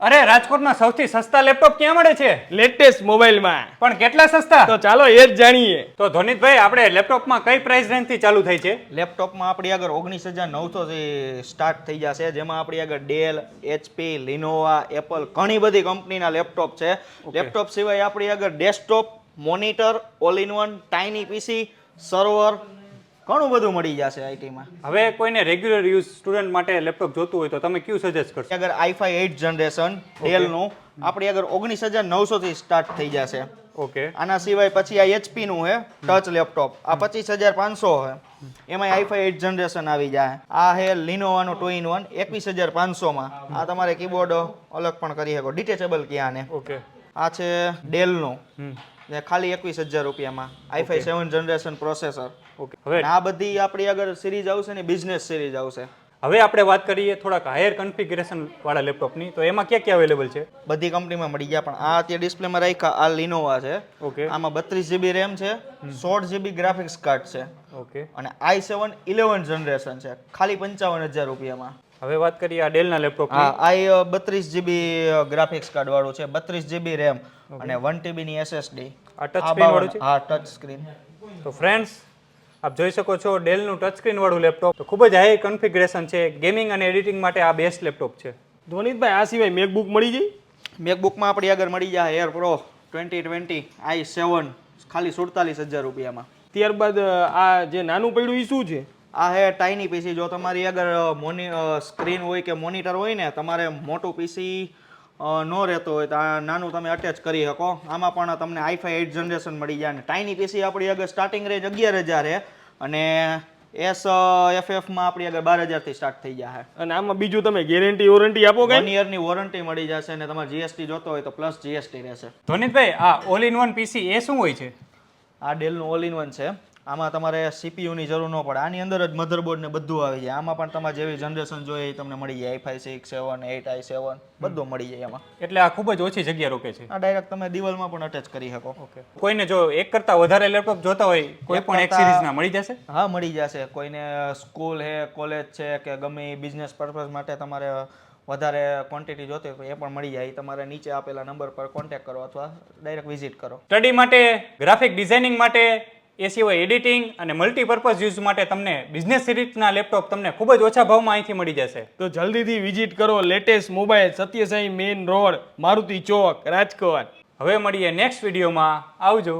અરે રાજકોટમાં સૌથી સસ્તા લેપટોપ ક્યાં મળે છે? લેટેસ્ટ મોબાઈલમાં. પણ કેટલા સસ્તા? તો ચાલો એ જ જાણીએ. તો ધોનીતભાઈ આપણે લેપટોપમાં કઈ પ્રાઇસ રેન્જથી ચાલુ થાય છે? લેપટોપમાં આપણી આગળ ઓગણીસ હજાર નવસોથી સ્ટાર્ટ થઈ જશે. જેમાં આપણી આગળ ડેલ એચપી લિનોવા એપલ ઘણી બધી કંપનીના લેપટોપ છે. લેપટોપ સિવાય આપણી આગળ desktop monitor all in one tiny PC server ઘણું બધું મળી જશે આઈટીમાં હવે કોઈને રેગ્યુલર યુઝ સ્ટુડન્ટ માટે લેપટોપ જોતું હોય તો તમે કયું સજેસ્ટ કરશો? આગળ આઈફાઈ એઇટ જનરેશન ડેલનું આપણી આગળ ઓગણીસ હજાર નવસોથી સ્ટાર્ટ થઈ જશે. ઓકે આના સિવાય પછી આ એચપીનું છે ટચ લેપટોપ આ પચીસ હજાર પાંચસો છે એમાં આઈફાઈ એઇટ જનરેશન આવી જાય. આ છે લિનોવાનું ટુ ઇન વન એકવીસ હજાર પાંચસોમાં આ તમારે કીબોર્ડ અલગ પણ કરી શકો. ડિટેચેબલ ક્યાં ને? ઓકે આ છે ડેલનું જે ખાલી એકવીસ હજાર રૂપિયામાં. I five seven generation processor. Okay હવે આ બધી આપણી આગળ સિરીઝ આવશે ને બિઝનેસ સિરીઝ આવશે. હવે આપણે વાત કરીએ થોડાક હાયર કન્ફિગરેશન વાળા લેપટોપની તો એમાં ક્યાં ક્યાં અવેલેબલ છે? બધી કંપનીમાં મળી ગયા પણ આ અત્યારે ડિસ્પ્લેમાં રાખ્યા આ લિનોવા છે. ઓકે આમાં બત્રીસ જીબી રેમ છે સોળ જીબી ગ્રાફિક્સ કાર્ડ છે. ઓકે અને આઈ સેવન ઇલેવન જનરેશન છે ખાલી પંચાવન હજાર રૂપિયામાં. હવે વાત કરીએ આ ડેલના લેપટોપ હા આઈ બત્રીસ જીબી ગ્રાફિક્સ કાર્ડ વાળું છે બત્રીસ જીબી રેમ અને વન ટીબીની એસએસડી આ ટચ સ્ક્રીન વાળું છે? હા ટચ સ્ક્રીન તો ફ્રેન્ડ્સ આપ જોઈ શકો છો ડેલનું ટચ સ્ક્રીન વાળું લેપટોપ તો ખૂબ જ હાઈ કન્ફિગરેશન છે. ગેમિંગ અને એડિટિંગ માટે આ બેસ્ટ લેપટોપ છે. ધોનીતભાઈ આ સિવાય મેકબુક મળી જાય મેકબુકમાં આપણી આગળ મળી જાય Air Pro twenty twenty i seven ખાલી સુડતાલીસ હજાર રૂપિયામાં. ત્યારબાદ આ જે નાનું પડ્યું એ શું છે? આ હે ટાઈની પીસી જો તમારી આગળ મોની સ્ક્રીન હોય કે મોનિટર હોય ને તમારે મોટું પીસી ન રહેતો હોય તો આ નાનું તમે અટેચ કરી શકો. આમાં પણ તમને આઈફાઈ એટ જનરેશન મળી જાય અને ટાઈની પીસી આપણી આગળ સ્ટાર્ટિંગ રેન્જ અગિયાર હજાર છે અને એસ એફએફમાં આપણી આગળ બાર હજારથી સ્ટાર્ટ થઈ જાય અને આમાં બીજું તમે ગેરંટી વોરંટી આપો વન કઈ યરની વોરંટી મળી જશે અને તમારે જીએસટી જોતો હોય તો પ્લસ જીએસટી રહેશે. ધોનીતભાઈ આ ઓલ ઇન વન પીસી એ શું હોય છે? આ ડેલનું ઓલ ઇન વન છે. આમાં તમારે સીપીયુની જરૂર ન પડે. આની અંદર જ મધરબોર્ડ ને બધું આવી જાય. આમાં પણ તમારે જેવી જનરેશન જોઈએ એ તમને મળી જાય. આઈ સિક્સ સેવન એટ આઈ સેવન બધું મળી જાય એમાં. એટલે આ ખૂબ જ ઓછી જગ્યા રોકે છે. આ ડાયરેક્ટ તમે દિવાલમાં પણ અટેચ કરી શકો. ઓકે. કોઈને જો એક કરતા વધારે લેપટોપ જોતા હોય કોઈ પણ એક સિરીઝના મળી જશે? હા મળી જશે. કોઈને સ્કૂલ છે કોલેજ છે કે ગમે બિઝનેસ પર્પઝ માટે તમારે વધારે ક્વોન્ટિટી જોતી હોય એ પણ મળી જાય. તમારે નીચે આપેલા નંબર પર કોન્ટેક્ટ કરો અથવા ડાયરેક્ટ વિઝિટ કરો. સ્ટડી માટે ગ્રાફિક ડિઝાઇનિંગ માટે એ સિવાય એડિટિંગ અને મલ્ટીપર્પઝ યુઝ માટે તમને બિઝનેસ સિરીઝના લેપટોપ તમને ખૂબ જ ઓછા ભાવમાં અહીંથી મળી જશે. તો જલ્દીથી વિઝિટ કરો latest mobile Satyasai main road Maruti Chowk Rajkot. હવે મળીએ નેક્સ્ટ વિડીયોમાં. આવજો.